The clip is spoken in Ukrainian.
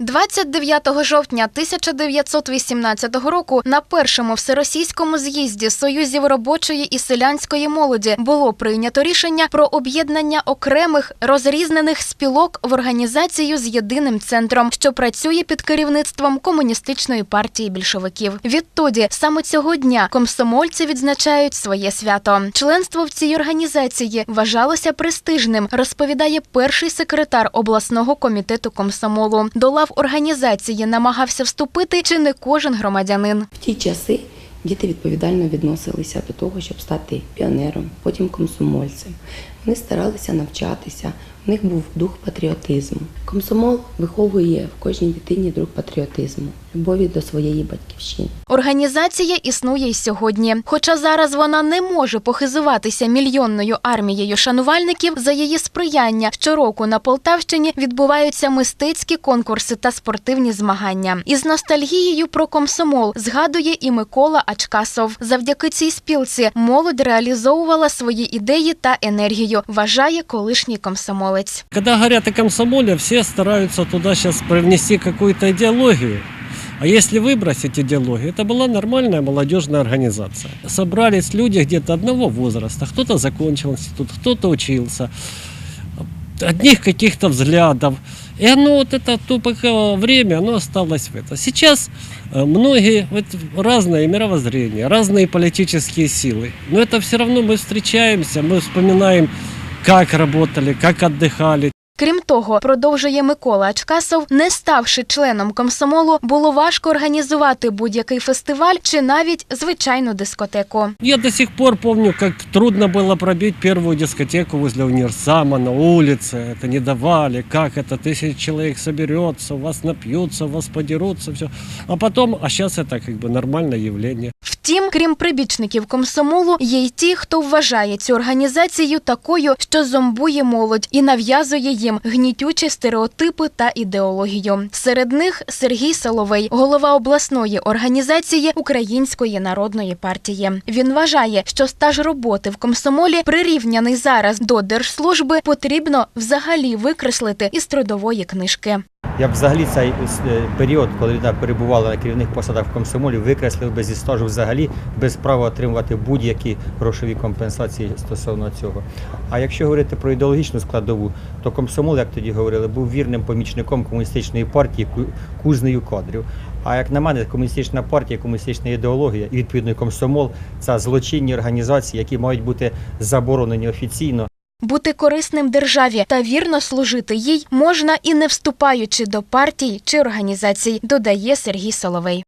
29 жовтня 1918 року на першому всеросійському з'їзді Союзів робочої і селянської молоді було прийнято рішення про об'єднання окремих розрізнених спілок в організацію з єдиним центром, що працює під керівництвом комуністичної партії більшовиків. Відтоді саме цього дня комсомольці відзначають своє свято. Членство в цій організації вважалося престижним, розповідає перший секретар обласного комітету комсомолу. До лав організації намагався вступити чи не кожен громадянин. В ті часи діти відповідально відносилися до того, щоб стати піонером, потім комсомольцем. Вони старалися навчатися, в них був дух патріотизму. Комсомол виховує в кожній дитині дух патріотизму, любові до своєї батьківщини. Організація існує й сьогодні. Хоча зараз вона не може похизуватися мільйонною армією шанувальників за її сприяння. Щороку на Полтавщині відбуваються мистецькі конкурси та спортивні змагання. Із ностальгією про комсомол згадує і Микола Ачкасов. Завдяки цій спілці молодь реалізовувала свої ідеї та енергію. Вважає колишній комсомолець. Когда говорят о комсомоле, все стараются туда сейчас привнести какую-то идеологию. А если выбросить идеологию, это была нормальная молодежная организация. Собрались люди где-то одного возраста. Кто-то закончил институт, кто-то учился. Одних каких-то взглядов. И оно вот это то пока время, оно осталось в это. Сейчас э, многие вот, разное мировоззрение, разные политические силы. Но это все равно мы встречаемся, мы вспоминаем, как работали, как отдыхали, Крім того, продовжує Микола Ачкасов, не ставши членом комсомолу, було важко організувати будь-який фестиваль чи навіть звичайну дискотеку. Я до сих пор помню, как трудно было пробить первую дискотеку возле универсама на улице. Это не давали, как это, тысяча человек соберется, у вас напьются, у вас подерутся, все. А потом, а сейчас это как бы нормальное явление. Втім, крім прибічників комсомолу, є й ті, хто вважає цю організацію такою, що зомбує молодь і нав'язує їм гнітючі стереотипи та ідеологію. Серед них Сергій Соловей, голова обласної організації Української народної партії. Він вважає, що стаж роботи в комсомолі, прирівняний зараз до держслужби, потрібно взагалі викреслити із трудової книжки. Я б взагалі цей е, період, коли людина перебувала на керівних посадах в комсомолі, викреслив без зі стажу взагалі, без права отримувати будь-які грошові компенсації стосовно цього. А якщо говорити про ідеологічну складову, то комсомол, як тоді говорили, був вірним помічником комуністичної партії, ку- кузнею кадрів. А як на мене, комуністична партія, комуністична ідеологія і відповідно комсомол це злочинні організації, які мають бути заборонені офіційно Бути корисним державі та вірно служити їй можна і не вступаючи до партій чи організацій, додає Сергій Соловей.